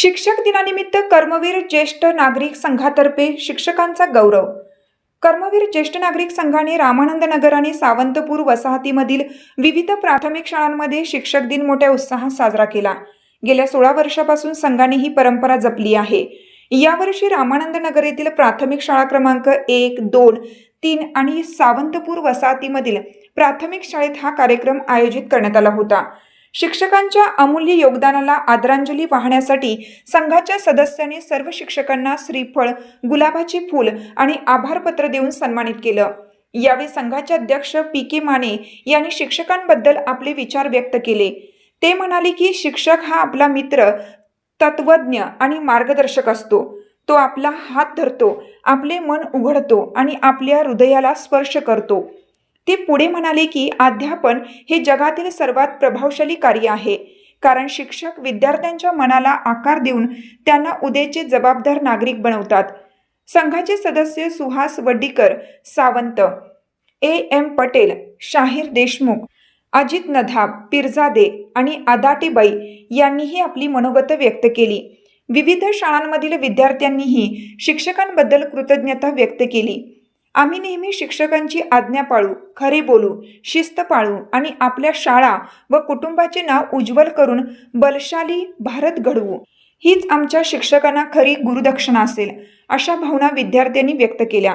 शिक्षक दिनानिमित्त कर्मवीर ज्येष्ठ नागरिक संघातर्फे शिक्षकांचा गौरव. कर्मवीर ज्येष्ठ नागरिक संघाने रामानंद नगर आणि सावंतपूर वसाहतीमधील विविध प्राथमिक शाळांमध्ये शिक्षक दिन मोठ्या उत्साहात साजरा केला. गेल्या सोळा वर्षापासून संघाने ही परंपरा जपली आहे. यावर्षी रामानंद नगर येथील प्राथमिक शाळा क्रमांक एक दोन तीन आणि सावंतपूर वसाहतीमधील प्राथमिक शाळेत हा कार्यक्रम आयोजित करण्यात आला होता. शिक्षकांच्या अमूल्य योगदानाला आदरांजली वाहण्यासाठी संघाच्या सदस्यांनी सर्व शिक्षकांना श्रीफळ गुलाबाचे फूल आणि आभारपत्र देऊन सन्मानित केलं. यावेळी संघाचे अध्यक्ष पी के माने यांनी शिक्षकांबद्दल आपले विचार व्यक्त केले. ते म्हणाले की शिक्षक हा आपला मित्र तत्वज्ञ आणि मार्गदर्शक असतो. तो आपला हात धरतो आपले मन उघडतो आणि आपल्या हृदयाला स्पर्श करतो. ते पुढे म्हणाले की अध्यापन हे जगातील सर्वात प्रभावशाली कार्य आहे. कारण शिक्षक विद्यार्थ्यांच्या मनाला आकार देऊन त्यांना उद्याचे जबाबदार नागरिक बनवतात. संघाचे सदस्य सुहास वड्डीकर सावंत ए. एम. पटेल शाहीर देशमुख अजित नधाब पिरजादे आणि आदाटीबाई यांनीही आपली मनोगत व्यक्त केली. विविध शाळांमधील विद्यार्थ्यांनीही शिक्षकांबद्दल कृतज्ञता व्यक्त केली. आम्ही नेहमी शिक्षकांची आज्ञा पाळू खरे बोलू शिस्त पाळू आणि आपल्या शाळा व कुटुंबाचे नाव उज्ज्वल करून बलशाली भारत घडवू. हीच आमच्या शिक्षकांना खरी गुरुदक्षिणा असेल अशा भावना विद्यार्थ्यांनी व्यक्त केल्या.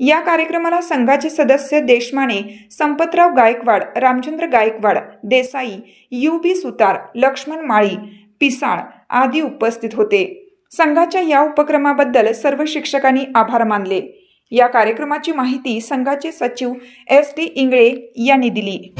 या कार्यक्रमाला संघाचे सदस्य देशमाने संपतराव गायकवाड रामचंद्र गायकवाड देसाई यू बी सुतार लक्ष्मण माळी पिसाळ आदी उपस्थित होते. संघाच्या या उपक्रमाबद्दल सर्व शिक्षकांनी आभार मानले. या कार्यक्रमाची माहिती संघाचे सचिव एस टी इंगळे यांनी दिली.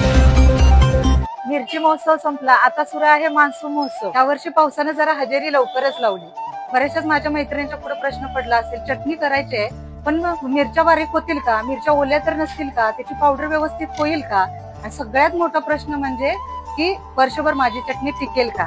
मिरची महोत्सव संपला. आता सुरू आहे मान्सून महोत्सव. यावर्षी पावसानं जरा हजेरी लवकरच लावली. बऱ्याचशाच माझ्या मैत्रिणींच्या पुढे प्रश्न पडला असेल चटणी करायची आहे पण मग मिरच्या बारीक होतील का? मिरच्या ओल्या तर नसतील का? त्याची पावडर व्यवस्थित होईल का? आणि सगळ्यात मोठा प्रश्न म्हणजे की वर्षभर माझी चटणी टिकेल का?